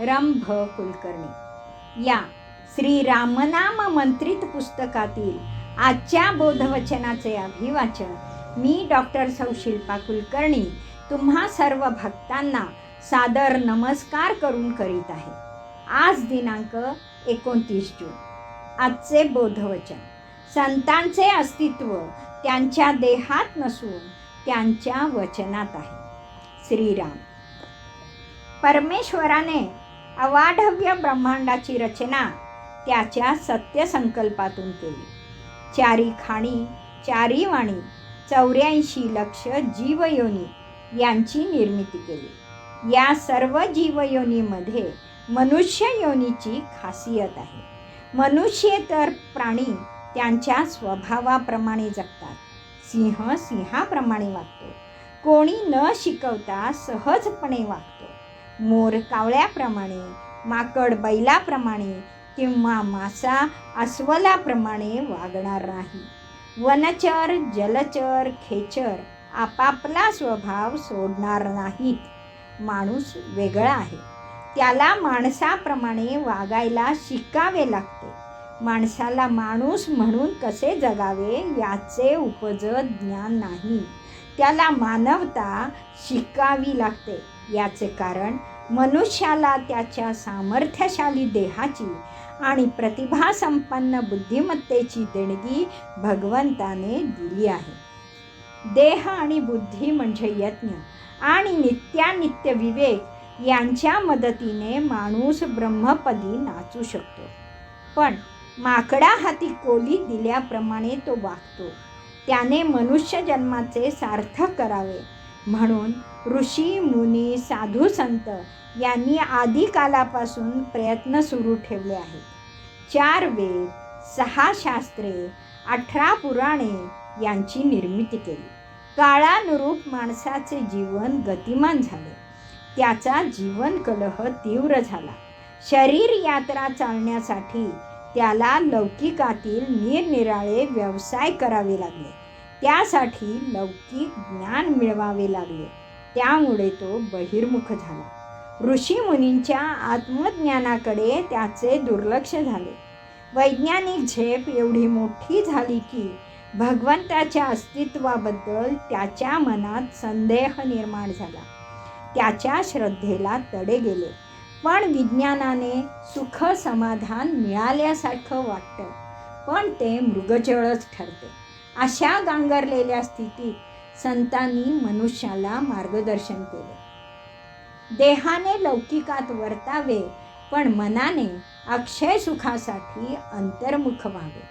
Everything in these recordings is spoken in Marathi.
रंभ कुलकर्णी. या श्री रामनाम मंत्रित पुस्तकातील आजच्या बोधवचनाचे अभिवाचन मी डॉक्टर सौशिल्पा कुलकर्णी तुम्हा सर्व भक्तांना सादर नमस्कार करून करीत आहे. आज दिनांक एकोणतीस जून. आजचे बोधवचन. संतांचे अस्तित्व त्यांच्या देहात नसून त्यांच्या वचनात आहे. श्रीराम. परमेश्वराने अवाढव्य ब्रह्मांडाची रचना त्याच्या सत्यसंकल्पातून केली. चारी खाणी चारी वाणी चौऱ्याऐंशी लक्ष जीवयोनी यांची निर्मिती केली. या सर्व जीवयोनीमध्ये मनुष्य योनीची खासियत आहे. मनुष्येतर प्राणी त्यांच्या स्वभावाप्रमाणे जगतात. सिंह सिंहाप्रमाणे वागतो. कोणी न शिकवता सहजपणे वागतो. मोर कावळ्याप्रमाणे माकड बैलाप्रमाणे किंवा मासा अस्वलाप्रमाणे वागणार नाही वनचर जलचर खेचर आपापला स्वभाव सोडणार नाहीत. माणूस वेगळा आहे. त्याला माणसाप्रमाणे वागायला शिकावे लागते. माणसाला माणूस म्हणून कसे जगावे याचे उपजत ज्ञान नाही. त्याला मानवता शिकावी लागते. याचे कारण मनुष्याला त्याच्या सामर्थ्यशाली देहाची आणि प्रतिभासंपन्न बुद्धिमत्तेची देणगी भगवंताने दिली आहे. देह आणि बुद्धी म्हणजे यज्ञ आणि नित्यानित्य विवेक यांच्या मदतीने माणूस ब्रह्मपदी नाचू शकतो. पण माकडा हाती कोली दिल्याप्रमाणे तो वागतो. त्याने मनुष्य जन्माचे सार्थक करावे. म्हणून ऋषी मुनी साधू संत यांनी आदिकालापासून प्रयत्न सुरू ठेवले आहेत. चार वेद सहा शास्त्रे अठरा पुराणे यांची निर्मिती केली. काळानुरूप माणसाचे जीवन गतिमान झाले. त्याचा जीवन कलह तीव्र झाला. शरीर यात्रा चालण्यासाठी त्याला लौकिकातील निरनिराळे व्यवसाय करावे लागले. त्यासाठी लौकिक ज्ञान मिळवावे लागले. त्यामुळे तो बहिर्मुख झाला. ऋषीमुनींच्या आत्मज्ञानाकडे त्याचे दुर्लक्ष झाले. वैज्ञानिक झेप एवढी मोठी झाली की भगवंताच्या अस्तित्वाबद्दल त्याच्या मनात संदेह निर्माण झाला. त्याच्या श्रद्धेला तडे गेले. पण विज्ञानाने सुख समाधान मिळाल्यासारखं वाटतं. पण ते मृगजळच ठरते. अशा गांगरलेल्या स्थितीत संतांनी मनुष्याला मार्गदर्शन केले. देहाने लौकिकात वर्तावे पण मनाने अक्षय सुखासाठी अंतर्मुख व्हावे.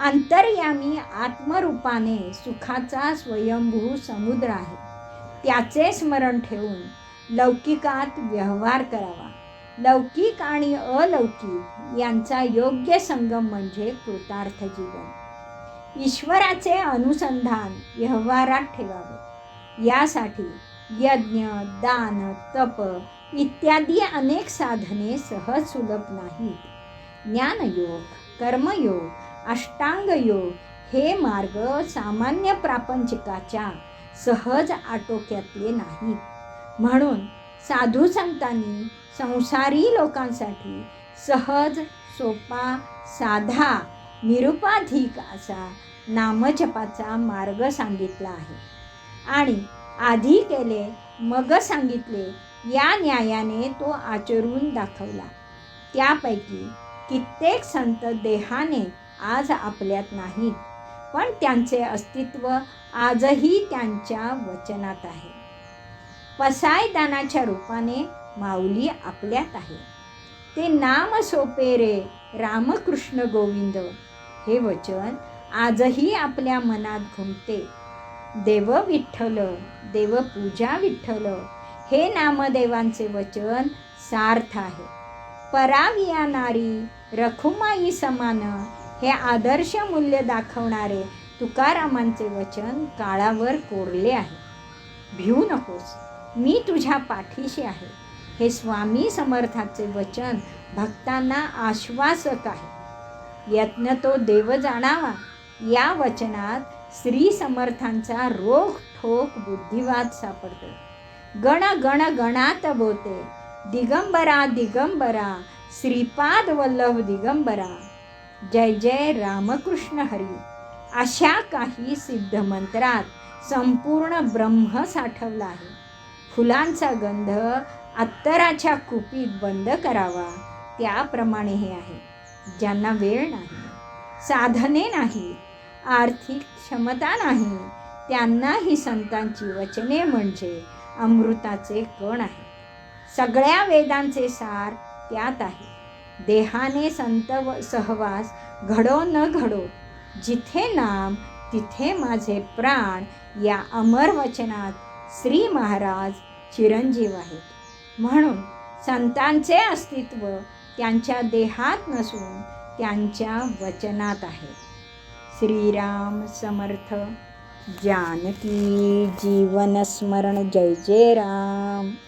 अंतर्यामी आत्मरूपाने सुखाचा स्वयंभू समुद्र आहे. त्याचे स्मरण ठेवून लौकिकात व्यवहार करावा. लौकिक आणि अलौकिक यांचा योग्य संगम म्हणजे कृतार्थ जीवन. ईश्वराचे अनुसंधान व्यवहारात ठेवावे. यासाठी यज्ञ दान तप इत्यादी अनेक साधने सहज सुलभ नाहीत. ज्ञानयोग कर्मयोग अष्टांगयोग हे मार्ग सामान्य प्रापंचिकाच्या सहज आटोक्यातले नाहीत. म्हणून साधू संतांनी संसारी लोकांसाठी सहज सोपा साधा निरुपाधिक असा नामजपाचा मार्ग सांगितला आहे. आणि आधी केले मग सांगितले या न्यायाने तो आचरून दाखवला. त्यापैकी कित्येक संत देहाने आज आपल्यात नाहीत पण त्यांचे अस्तित्व आजही त्यांच्या वचनात आहे. पसायदानाच्या रूपाने माऊली आपल्यात आहे. ते नाम सोपे रे रामकृष्ण गोविंद. हे वचन आजही आपल्या मनात घुमते. देव विठ्ठल देव पूजा विठ्ठल हे नामदेवांचे वचन सार्थ आहे. पराविया नारी रखुमाई समान हे आदर्श मूल्य दाखवणारे तुकारामांचे वचन काळावर कोरले आहे. भिवू नकोस. मी तुझ्या पाठीशी आहे. हे स्वामी समर्थाचे वचन भक्तांना आश्वासक आहे. यत्न तो देव जाणावा. या वचनात श्री समर्थांचा रोख ठोक बुद्धिवाद सापडतो. गण गण गणात बोते. दिगंबरा दिगंबरा श्रीपाद वल्लभ दिगंबरा. जय जय रामकृष्ण हरी. अशा काही सिद्ध मंत्रात संपूर्ण ब्रह्म साठवला आहे. फुलांचा गंध अत्तराच्या कुपीत बंद करावा. त्याप्रमाणे हे आहे. ज्यांना वेळ नाही साधने नाही आर्थिक क्षमता नाही त्यांना ही संतांची वचने म्हणजे अमृताचे कण आहे. सगळ्या वेदांचे सार त्यात आहे. देहाने संत व सहवास घडो न घडो जिथे नाम तिथे माझे प्राण या अमर वचनात श्री महाराज चिरंजीव आहेत. म्हणून संतांचे अस्तित्व त्यांच्या देहात नसून त्यांच्या वचनात आहे. श्रीराम समर्थ. जानकी जीवनस्मरण जय जय राम.